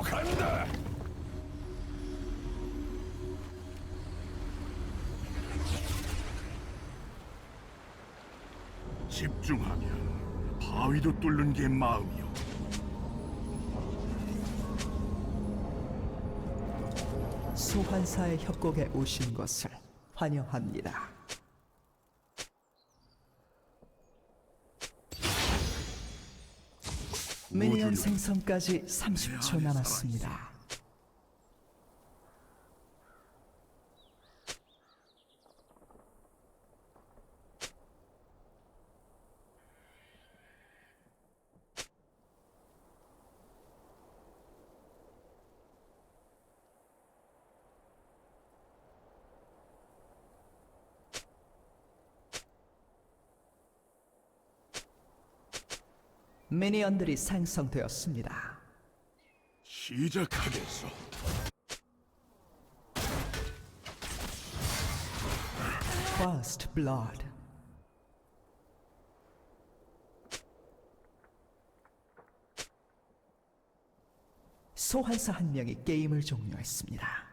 간다. 집중하면 바위도 뚫는 게 마음이요. 소환사의 협곡에 오신 것을 환영합니다. 미니언 생성까지 30초 안에 남았습니다. 미니언들이 생성되었습니다. 시작하겠어. First Blood 소환사 한 명이 게임을 종료했습니다.